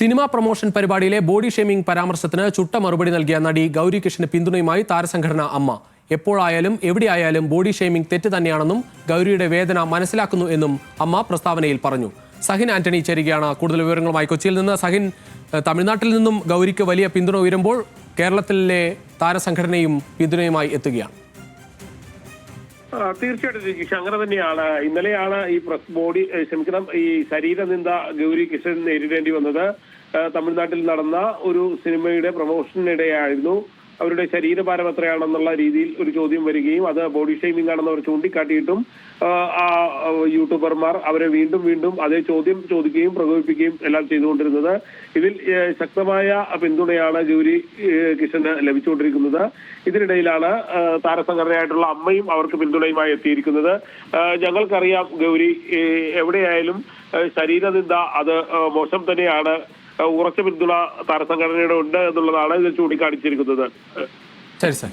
Cinema promotion പരിപാടിയിലെ body shaming പരാമർശത്തിന് ചുട്ട മറുപടി നൽകിയ നടി ഗൗരി കൃഷ്ണന് പിന്തുണയുമായി താരസംഘടന അമ്മ. എപ്പോഴായാലും എവിടെയായാലും ബോഡി ഷേമിംഗ് തെറ്റ് തന്നെയാണെന്നും ഗൗരിയുടെ വേദന മനസ്സിലാക്കുന്നു എന്നും അമ്മ പ്രസ്താവനയിൽ പറഞ്ഞു. സഹിൻ ആന്റണി ചേരുകയാണ്. കൂടുതൽ വിവരങ്ങളുമായി കൊച്ചിയിൽ നിന്ന് സഹിൻ തമിഴ്നാട്ടിൽ നിന്നും ഗൗരിക്ക് വലിയ പിന്തുണ ഉയരുമ്പോൾ കേരളത്തിലെ താരസംഘടനയും പിന്തുണയുമായി എത്തുകയാണ്. തീർച്ചയായിട്ടും രജിഷ് അങ്ങനെ തന്നെയാണ്. ഇന്നലെയാണ് ഈ പ്രസ് ബോഡി ക്ഷമിക്കണം ഈ ശരീരനിന്ദ ഗൗരി കിഷൻ നേരിടേണ്ടി വന്നത്. തമിഴ്നാട്ടിൽ നടന്ന ഒരു സിനിമയുടെ പ്രൊമോഷനിടെയായിരുന്നു അവരുടെ ശരീരഭാരം എത്രയാണെന്നുള്ള രീതിയിൽ ഒരു ചോദ്യം വരികയും അത് ബോഡി ഷെയ്മിംഗ് ആണെന്ന് അവർ ചൂണ്ടിക്കാട്ടിയിട്ടും ആ, യൂട്യൂബർമാർ അവരെ വീണ്ടും വീണ്ടും അതേ ചോദ്യം ചോദിക്കുകയും പ്രകോപിപ്പിക്കുകയും എല്ലാം ചെയ്തുകൊണ്ടിരുന്നത്. ഇതിൽ ശക്തമായ പിന്തുണയാണ് ജൂരി കിഷന് ലഭിച്ചുകൊണ്ടിരിക്കുന്നത്. ഇതിനിടയിലാണ് താരസംഘടനയായിട്ടുള്ള അമ്മയും അവർക്ക് പിന്തുണയുമായി എത്തിയിരിക്കുന്നത്. ഞങ്ങൾക്കറിയാം ഗൗരി എവിടെയായാലും ശരീരനിന്ദ അത് മോശം തന്നെയാണ്. ഉറച്ച പിന്തുണ താരസംഘടനയുടെ ഉണ്ട് എന്നുള്ളതാണ് ഇത് ചൂണ്ടിക്കാണിച്ചിരിക്കുന്നത്. ശരി സാർ.